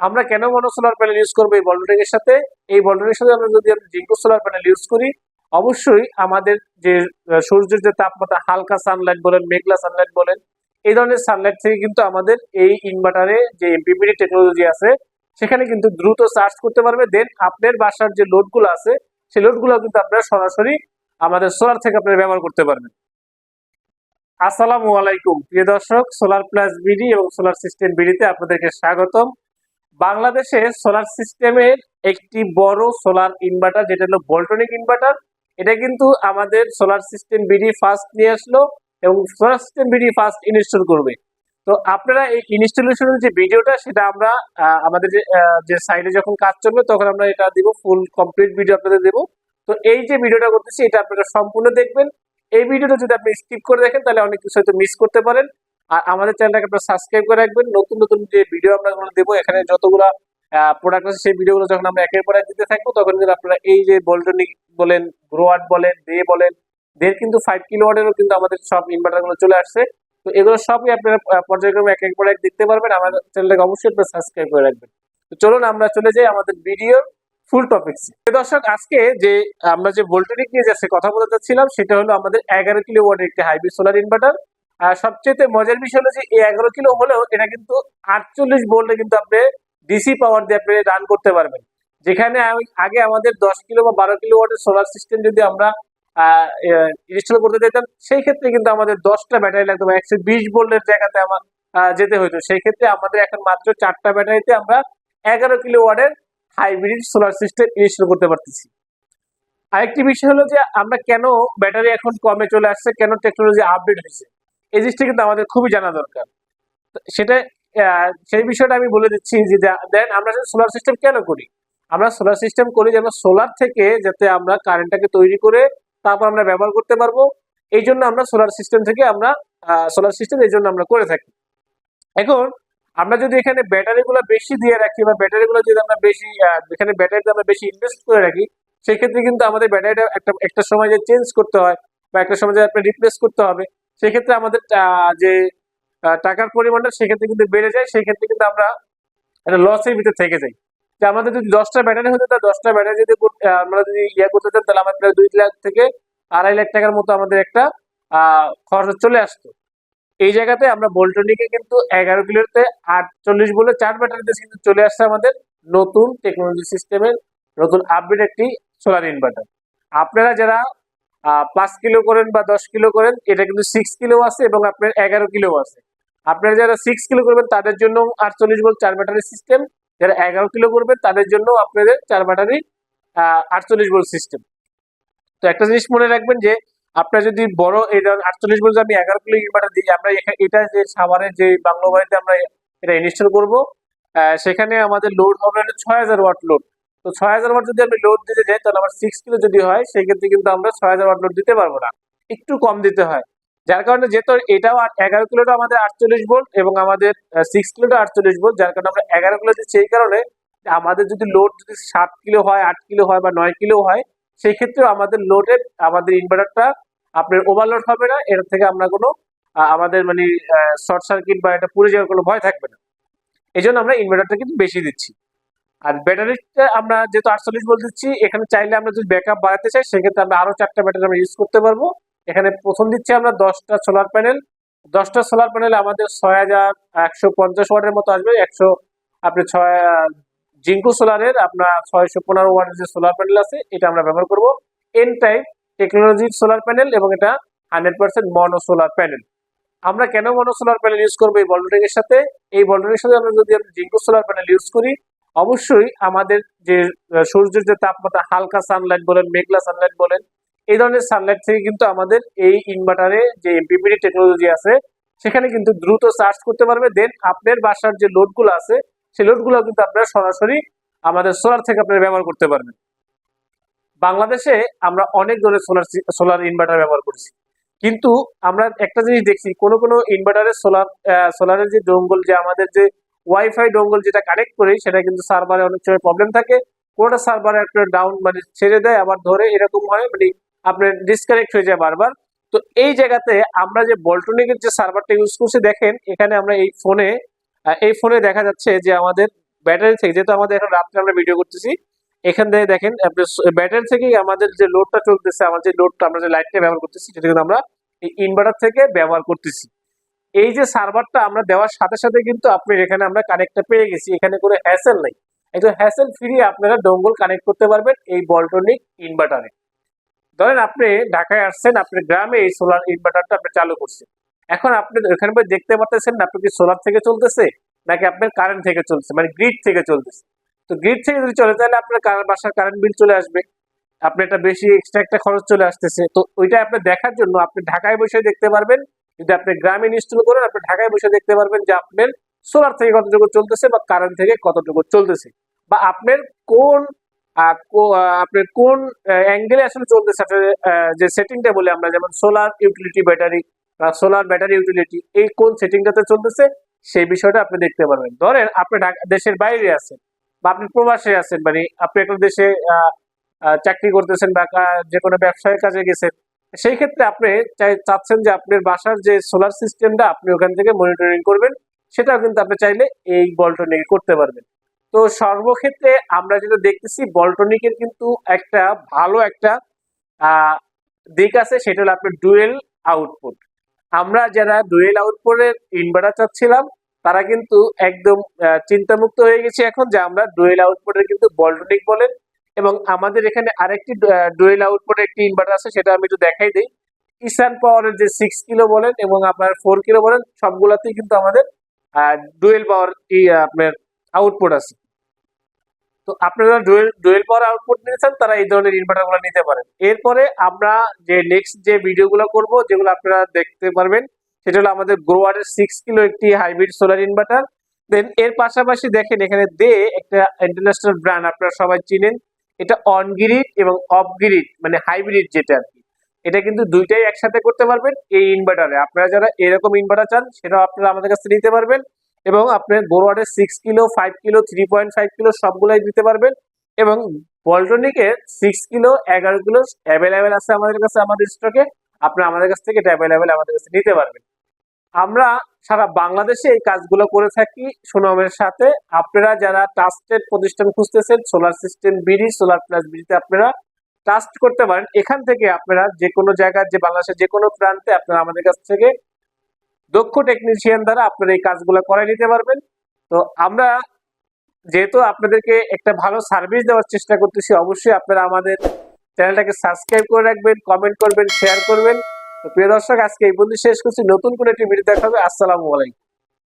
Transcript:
আমরা কেন মনো solar panel use করব এই বল্টনিং এর সাথে? এই বল্টনিং এর সাথে আমরা যদি জিঙ্কো সোলার প্যানেল ইউজ করি, অবশ্যই আমাদের যে সূর্যের যে তাপমাত্রা, হালকা সানলাইট বলেন, মেঘলা সানলাইট বলেন, এই ধরনের সানলাইট থেকে কিন্তু আমাদের এই ইনভার্টারে যে এমপিপিডি টেকনোলজি আছে, সেখানে কিন্তু দ্রুত চার্জ করতে পারবে। দেন আপনার বাসার যে লোডগুলো আছে, সেই লোডগুলো কিন্তু আপনারা সরাসরি আমাদের সোলার থেকে আপনারা ব্যবহার করতে পারবেন। আসসালামু আলাইকুম। প্রিয় দর্শক সোলার প্লাস বিডি এবং সোলার সিস্টেম বিডিতে আপনাদেরকে স্বাগতম। বাংলাদেশে সোলার সিস্টেমের একটি বড় সোলার ইনভার্টার যেটা হলো ভোল্টনিক ইনভার্টার এটা কিন্তু আমাদের সোলার সিস্টেম বিডি ফার্স্ট নিয়ে আসলো এবং solar system BD first install করবে। তো আপনারা এই ইনস্টলেশনের যে ভিডিওটা, সেটা আমরা আমাদের যে সাইডে যখন কাজ চলবে, তখন আমরা এটা দিব ফুল কমপ্লিট ভিডিও আপনাদের দেবো। তো এই যে ভিডিওটা করতেছি, এটা আপনারা সম্পূর্ণ দেখবেন। এই ভিডিওটা যদি আপনি স্কিপ করে দেখেন, তাহলে অনেক কিছু হয়তো মিস করতে পারেন। আর আমাদের চ্যানেলটাকে আপনারা সাবস্ক্রাইব করে রাখবেন। নতুন নতুন যে ভিডিও আমরা দেবো, এখানে যতগুলো প্রোডাক্ট আছে, সেই ভিডিওগুলো যখন আমরা একের পর এক দিতে থাকব, তখন কিন্তু আপনারা এই যে বল্টনিক বলেন গ্রোয়ার্ড বলেন দে বলেন দের কিন্তু ফাইভ কিলো ওয়াটেরও কিন্তু আমাদের সব ইনভার্টারগুলো চলে আসছে। তো এগুলো সবই আপনারা পর্যায়ক্রমে এক এক পর এক দেখতে পারবেন। আমাদের চ্যানেলটাকে অবশ্যই আপনারা সাবস্ক্রাইব করে রাখবেন। তো চলুন আমরা চলে যাই আমাদের ভিডিওর ফুল টপিকস দর্শক, আজকে যে, আমরা যে ভোল্টেনিক নিয়ে যাচ্ছে কথা বলতে চাচ্ছিলাম সেটা হলো আমাদের এগারো কিলো ওয়াটের একটি হাইব্রিড সোলার ইনভার্টার সবচেয়ে মজার বিষয় হলো যে এই এগারো কিলো হলেও এটা কিন্তু আটচল্লিশ ভোল্টে কিন্তু আপনি ডিসি পাওয়ার দিয়ে আপনি রান করতে পারবেন। যেখানে আগে আমাদের দশ কিলো বা বারো কিলো ওয়াটের সোলার সিস্টেম যদি আমরা ইনস্টল করতে যেতাম, সেই ক্ষেত্রে কিন্তু আমাদের দশটা ব্যাটারি লাগতো বা একশো বিশ বোল্টের জায়গাতে আমার যেতে হতো সেই ক্ষেত্রে আমাদের এখন মাত্র চারটা ব্যাটারিতে আমরা এগারো কিলো ওয়াটের হাইব্রিড সোলার সিস্টেম ইনস্টল করতে পারতেছি। আরেকটি বিষয় হলো যে আমরা কেন ব্যাটারি এখন কমে চলে আসছে, কেন টেকনোলজি আপডেট হয়েছে? এই জিনিসটা কিন্তু আমাদের খুবই জানা দরকার। সেটা সেই বিষয়টা আমি বলে দিচ্ছি যে দেন আমরা সোলার সিস্টেম কেন করি? আমরা সোলার সিস্টেম করি যেন সোলার থেকে যাতে আমরা কারেন্টটাকে তৈরি করে তারপর আমরা ব্যবহার করতে পারব। এই জন্য আমরা সোলার সিস্টেম থেকে আমরা সোলার সিস্টেম এই জন্য আমরা করে থাকি। এখন আমরা যদি এখানে ব্যাটারি গুলো বেশি দিয়ে রাখি বা ব্যাটারি গুলো যদি আমরা বেশি এখানে ব্যাটারিতে আমরা বেশি ইনভেস্ট করে রাখি, সেক্ষেত্রে কিন্তু আমাদের ব্যাটারিটা একটা একটা সময় যে চেঞ্জ করতে হয় বা একটা সময় যে আপনি রিপ্লেস করতে হবে। সেক্ষেত্রে আমাদের যে টাকার পরিমাণটা সেক্ষেত্রে কিন্তু বেড়ে যায়, সেক্ষেত্রে কিন্তু আমরা একটা লসের ভিতরে থেকে যাই। যে আমাদের যদি দশটা ব্যাটারি হতো তা দশটা ব্যাটারি যদি আমরা যদি ইয়ে করতে চান তাহলে আমাদের দুই লাখ থেকে আড়াই লাখ টাকার মতো আমাদের একটা খরচ চলে আসতো। এই জায়গাতে আমরা বোল্টনিকে কিন্তু এগারো কিলোতে আটচল্লিশ বলে চার ব্যাটারিতে কিন্তু চলে আসছে আমাদের নতুন টেকনোলজি সিস্টেমের নতুন আপডেট একটি সোলার ইনভার্টার আপনারা যারা পাঁচ কিলো করেন বা দশ কিলো করেন, এটা কিন্তু সিক্স কিলো আছে এবং আপনার এগারো কিলো আছে। আপনারা যারা সিক্স কিলো করবেন, তাদের জন্য আটচল্লিশ ভোল্ট চার ব্যাটারি সিস্টেম যারা এগারো কিলো করবেন, তাদের জন্য আপনাদের চার ব্যাটারি আটচল্লিশ ভোল্ট সিস্টেম তো একটা জিনিস মনে রাখবেন যে, আপনার যদি বড় ধরনের আটচল্লিশ ভোল্ট আমি এগারো কিলো ইনভার্টার দিই, আমরা এটা যে সাভারের যে বাংলো বাড়িতে আমরা এটা ইনস্টল করব সেখানে আমাদের লোড হবে ছয় হাজার ওয়াট লোড তো ছয় হাজার ওয়াট যদি আমি লোড দিতে যাই, তাহলে আমার সিক্স কিলো যদি হয়, সেক্ষেত্রে কিন্তু আমরা ছয় হাজার ওয়াট লোড দিতে পারব না। একটু কম দিতে হয়। যার কারণে যেহেতু এটাও এগারো কিলোটা আমাদের আটচল্লিশ ভোল্ট এবং আমাদের সিক্স কিলোটা আটচল্লিশ ভোল্ট যার কারণে আমরা এগারো কিলো দিচ্ছি এই কারণে আমাদের যদি লোড যদি সাত কিলো হয়, আট কিলো হয় বা নয় কিলো হয় সেই ক্ষেত্রে আমাদের লোডের আমাদের ইনভার্টারটা আপনার ওভারলোড হবে না। এর থেকে আমরা কোনো আমাদের মানে শর্ট সার্কিট বা এটা পুড়ে যাওয়ার কোনো ভয় থাকবে না। এই আমরা ইনভার্টারটা কিন্তু বেশি দিচ্ছি। আর ব্যাটারিটা আমরা যেহেতু আটচল্লিশ ভোল্ট দিচ্ছি, এখানে চাইলে আমরা যদি ব্যাকআপ বাড়াতে চাই, সেক্ষেত্রে আমরা আরও চারটা ব্যাটারি আমরা ইউজ করতে পারব। এখানে প্রথম দিচ্ছি আমরা দশটা সোলার প্যানেল দশটা সোলার প্যানেল আমাদের ছয় হাজার একশো পঞ্চাশ ওয়াটের মতো আসবে। একশো, আপনি ছয়, জিঙ্কু সোলারের আপনার ছয়শো পনেরো ওয়াটের যে সোলার প্যানেল আছে, এটা আমরা ব্যবহার করব। এন টাইপ টেকনোলজির সোলার প্যানেল এবং এটা hundred percent mono solar panel আমরা কেন মনো সোলার প্যানেল ইউজ করব এই বল্টনিং এর সাথে? এই বল্টনিং এর সাথে আমরা যদি আমরা জিঙ্কু সোলার প্যানেল ইউজ করি অবশ্যই আমাদের যে সূর্যের যে তাপমাত্রা, হালকা সানলাইট বলেন, মেঘলা সানলাইট বলেন, এই ধরনের সানলাইট থেকে কিন্তু আমাদের এই ইনভার্টারে যে এমপিপিডি টেকনোলজি আছে, সেখানে কিন্তু দ্রুত চার্জ করতে পারবে। দেন আপনার বাসার যে লোডগুলো আছে, সেই লোডগুলো কিন্তু আপনারা সরাসরি আমাদের সোলার থেকে আপনারা ব্যবহার করতে পারবেন। বাংলাদেশে আমরা অনেক ধরনের সোলার সোলার ইনভার্টার ব্যবহার করছি। কিন্তু আমরা একটা জিনিস দেখছি, কোনো কোনো ইনভার্টারের সোলার সোলারের যে জঙ্গল, যে আমাদের যে ওয়াইফাই ডোঙ্গল যেটা কানেক্ট করি, সেটা কিন্তু সার্ভারে অনেক সময় প্রবলেম থাকে। কোনোটা সার্ভারে আপনার ডাউন মানে ছেড়ে দেয়, আবার ধরে এরকম হয় মানে আপনার ডিসকানেক্ট হয়ে যায় বারবার। তো এই জায়গাতে আমরা যে বল্টনিকের যে সার্ভারটা ইউজ করছি, দেখেন, এখানে আমরা এই ফোনে এই ফোনে দেখা যাচ্ছে যে আমাদের ব্যাটারি থেকে, যেহেতু আমাদের এখন রাত্রে আমরা ভিডিও করতেছি, এখান থেকে দেখেন ব্যাটারি থেকেই আমাদের যে লোডটা চলতেছে, আমার যে লোডটা আমরা যে লাইটটা ব্যবহার করতেছি, সেটা কিন্তু আমরা এই ইনভার্টার থেকে ব্যবহার করতেছি। এই যে সার্ভারটা আমরা দেওয়ার সাথে সাথে কিন্তু আপনি এখানে আমরা কানেক্টটা পেয়ে গেছি। এখানে কোনো হ্যাসেল নেই। একদম হ্যাসেল ফ্রি আপনারা ডোঙ্গল কানেক্ট করতে পারবেন এই বল্টনিক ইনভার্টারে ধরেন আপনি ঢাকায় আসছেন আপনি গ্রামে এই সোলার ইনভার্টারটা আপনি চালু করছেন। এখন আপনি போய் দেখতে পাচ্ছেন আপনি কি সোলার থেকে চলতেছে নাকি আপনার কারেন্ট থেকে চলছে মানে গ্রিড থেকে চলতেছে। তো গ্রিড থেকে যদি চলে তাহলে আপনার বাসার কারেন্ট বিল চলে আসবে। আপনি একটা বেশি এক্সট্রা একটা খরচ চলে আসতেছে। তো ওইটা আপনি দেখার জন্য আপনি ঢাকায় বসে দেখতে পারবেন। যদি আপনি গ্রামে ইনস্টল করেন, আপনি ঢাকায় বসে দেখতে পারবেন যে আপনার সোলার থেকে কতটুকু চলতেছে বা কারেন্ট থেকে কতটুকু চলতেছে। বা আপনার কোন আপনার কোন অ্যাঙ্গেলে আসলে চলতেছে? যে সেটিংটা বলে আমরা, যেমন সোলার ইউটিলিটি ব্যাটারি বা সোলার ব্যাটারি ইউটিলিটি এই কোন সেটিংটাতে চলতেছে? সেই বিষয়টা আপনি দেখতে পারবেন। ধরেন আপনি দেশের বাইরে আছেন বা আপনি প্রবাসে আছেন মানে আপনি একটা দেশে চাকরি করতেছেন বা যে কোনো ব্যবসায়ের কাজে গেছেন সেই ক্ষেত্রে আপনি চাচ্ছেন যে আপনার বাসার যে সোলার সিস্টেমটা আপনি ওখান থেকে মনিটরিং করবেন, সেটাও কিন্তু আপনি চাইলে এই বল্টনিকে করতে পারবেন। তো সর্বক্ষেত্রে আমরা যেটা দেখতেছি বল্টনিকের কিন্তু একটা ভালো একটা দিক আছে, সেটা হলো আপনার ডুয়েল আউটপুট আমরা যারা ডুয়েল আউটপুটের ইনভার্টার চাচ্ছিলাম, তারা কিন্তু একদম চিন্তামুক্ত হয়ে গেছে এখন যে আমরা ডুয়েল আউটপুটের কিন্তু বল্টনিক বলেন এবং আমাদের এখানে আরেকটি ডুয়েল আউটপুটের একটি ইনভার্টার আছে, সেটা আমি একটু দেখাই দিই। ইসান পাওয়ারের যে সিক্স কিলো বলেন এবং আপনার ফোর কিলো বলেন, সবগুলাতেই কিন্তু আমাদের ডুয়েল পাওয়ার আপনার আউটপুট আছে। তো আপনারা ডুয়েল ডুয়েল পাওয়ার আউটপুট নিয়েছেন, তারা এই ধরনের ইনভার্টারগুলো নিতে পারেন। এরপরে আমরা যে নেক্সট যে ভিডিওগুলো করব, যেগুলো আপনারা দেখতে পারবেন, সেটা হলো আমাদের গ্রোয়ারের সিক্স কিলো একটি হাইব্রিড সোলার ইনভার্টার দেন এর পাশাপাশি দেখেন, এখানে দে একটা ইন্টারন্যাশনাল ব্র্যান্ড আপনারা সবাই চিনেন। এটা অন গ্রিড এবং অফ গ্রিড মানে হাইব্রিড যেটা আর কি। এটা কিন্তু দুইটাই একসাথে করতে পারবেন এই ইনভার্টারে আপনারা যারা এরকম ইনভার্টার চান, সেটাও আপনারা আমাদের কাছে নিতে পারবেন এবং আপনার বোরওয়ার্ডের six kilo five kilo three point five kilo সবগুলাই দিতে পারবেন এবং পল্টনিকের সিক্স কিলো এগারো কিলো অ্যাভেলেবেল আছে আমাদের কাছে, আমাদের স্টকে আপনারা আমাদের কাছ থেকে এটা অ্যাভেলেবেল আমাদের কাছে নিতে পারবেন। আমরা সারা বাংলাদেশে এই কাজগুলো করে থাকি। সুনামের সাথে আপনারা যারা ট্রাস্টেড প্রতিষ্ঠান খুঁজতেছেন solar system BD solar plus বিডিতে আপনারা ট্রাস্ট করতে পারেন। এখান থেকে আপনারা যে কোনো জায়গার যে বাংলাদেশের যে কোনো প্রান্তে আপনারা আমাদের কাছ থেকে দক্ষ টেকনিশিয়ান দ্বারা আপনারা এই কাজগুলো করাই নিতে পারবেন। তো আমরা যেহেতু আপনাদেরকে একটা ভালো সার্ভিস দেওয়ার চেষ্টা করতেছি, অবশ্যই আপনারা আমাদের চ্যানেলটাকে সাবস্ক্রাইব করে রাখবেন কমেন্ট করবেন শেয়ার করবেন। প্রিয় দর্শক, আজকে এই পর্যন্ত শেষ করছি। নতুন করে একটি ভিডিও দেখা হবে। আসসালামু আলাইকুম।